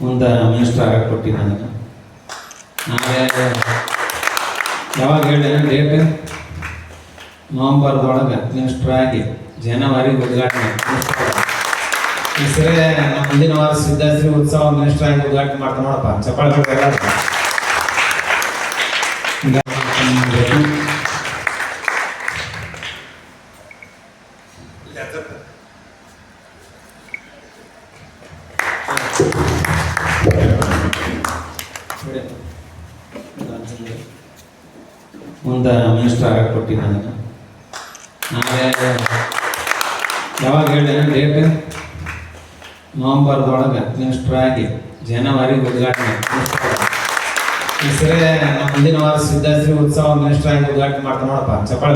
ಮುಂದೆ ಮಿನಿಸ್ಟರ್ ಆಗಕ್ಕೆ ಕೊಟ್ಟಿ ನನಗೆ ನಾಳೆ ಯಾವಾಗ ಹೇಳಿದೆ ಡೇಟ್ ನವಂಬರ್ದೊಳಗೆ ಮಿನಿಸ್ಟರ್ ಆಗಿ. ಜನವರಿ ಉದ್ಘಾಟನೆ. ಹೆಸರೇ ನಮ್ಮ ಮುಂದಿನ ವಾರ ಸಿದ್ಧಾಶ್ರೀ ಉತ್ಸವ ಮಿನಿಸ್ಟರ್ ಆಗಿ ಉದ್ಘಾಟನೆ ಮಾಡ್ತಾ ನೋಡಪ್ಪ. ಚಪ್ಪಾಳೆ ಮುಂದೆ ಮಿನಿಸ್ಟರ್ ಆಗಕ್ಕೆ ಕೊಟ್ಟಿ ನನಗೆ ನಾಳೆ ಯಾವಾಗ ಹೇಳಿ ಡೇಟ್ ನವಂಬರ್ದೊಳಗೆ ಮಿನಿಸ್ಟರ್ ಆಗಿ ಜನವರಿ ಉದ್ಘಾಟನೆ. ಹೆಸರೇ ನಮ್ಮ ಮುಂದಿನ ವಾರ ಸಿದ್ಧಾಶ್ರೀ ಉತ್ಸವ ಮಿನಿಸ್ಟರ್ ಆಗಿ ಉದ್ಘಾಟನೆ ಮಾಡ್ತಾ ನೋಡಪ್ಪ. ಚಪ್ಪಾಳೆ